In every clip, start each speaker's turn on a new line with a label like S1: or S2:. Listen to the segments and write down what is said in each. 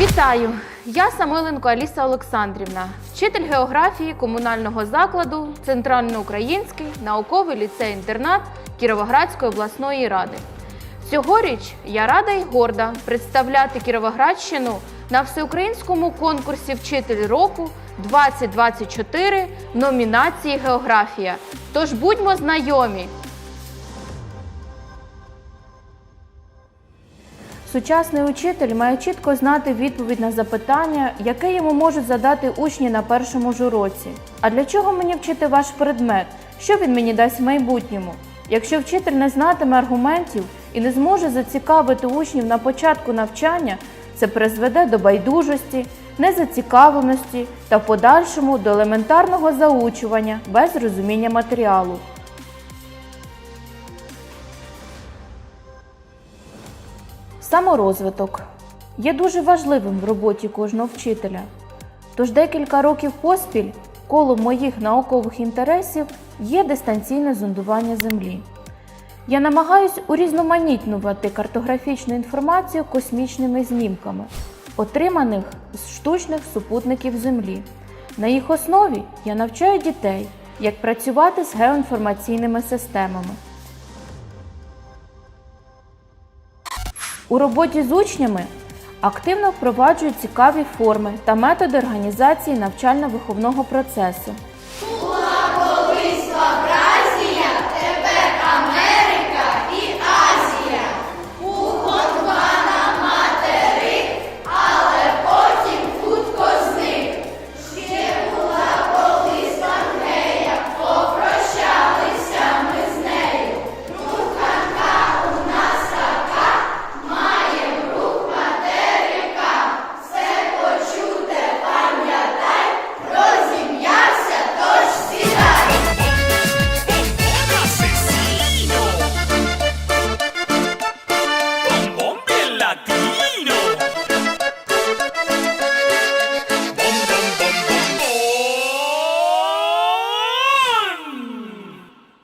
S1: Вітаю! Я Самойленко Аліса Олександрівна, вчитель географії комунального закладу Центральноукраїнський науковий ліцей-інтернат Кіровоградської обласної ради. Цьогоріч я рада і горда представляти Кіровоградщину на всеукраїнському конкурсі Вчитель року 2024 в номінації Географія. Тож будьмо знайомі! Сучасний учитель має чітко знати відповідь на запитання, яке йому можуть задати учні на першому ж уроці. А для чого мені вчити ваш предмет? Що він мені дасть в майбутньому? Якщо вчитель не знатиме аргументів і не зможе зацікавити учнів на початку навчання, це призведе до байдужості, незацікавленості та в подальшому до елементарного заучування без розуміння матеріалу. Саморозвиток є дуже важливим в роботі кожного вчителя. Тож декілька років поспіль коло моїх наукових інтересів є дистанційне зондування Землі. Я намагаюсь урізноманітнювати картографічну інформацію космічними знімками, отриманих з штучних супутників Землі. На їх основі я навчаю дітей, як працювати з геоінформаційними системами. У роботі з учнями активно впроваджують цікаві форми та методи організації навчально-виховного процесу.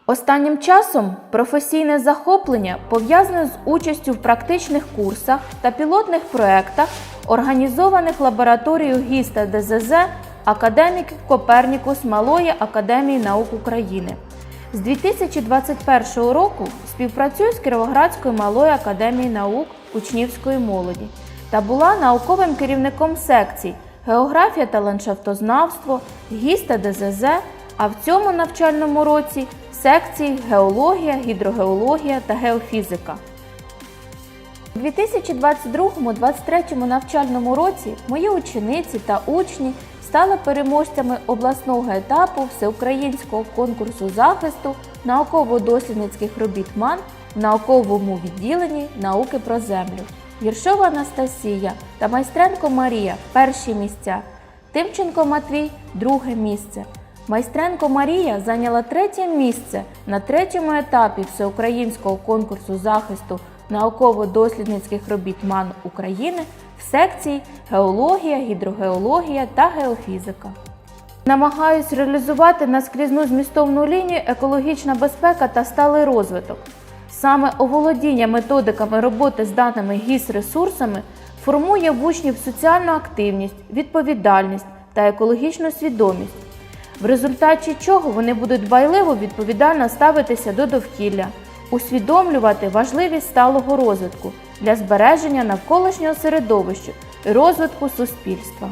S1: Останнім часом професійне захоплення пов'язане з участю в практичних курсах та пілотних проєктах, організованих лабораторією ГІСТа ДЗЗ Академік Копернікус Малої Академії наук України. З 2021 року співпрацюю з Кіровоградською малою академією наук учнівської молоді та була науковим керівником секцій Географія та ландшафтознавство, ГІСТа ДЗЗ, а в цьому навчальному році секції Геологія, гідрогеологія та геофізика. У 2022-2023 навчальному році мої учениці та учні стали переможцями обласного етапу всеукраїнського конкурсу захисту науково-дослідницьких робіт МАН в науковому відділенні науки про землю. Віршова Анастасія та Майстренко Марія перші місця, Тимченко Матвій друге місце. Майстренко Марія зайняла третє місце на третьому етапі всеукраїнського конкурсу захисту науково-дослідницьких робіт МАН України в секції Геологія, гідрогеологія та геофізика. Намагаюсь реалізувати наскрізну змістовну лінію екологічна безпека та сталий розвиток. Саме оволодіння методиками роботи з даними гіс-ресурсами формує в учнів соціальну активність, відповідальність та екологічну свідомість, в результаті чого вони будуть дбайливо відповідально ставитися до довкілля, усвідомлювати важливість сталого розвитку для збереження навколишнього середовища і розвитку суспільства.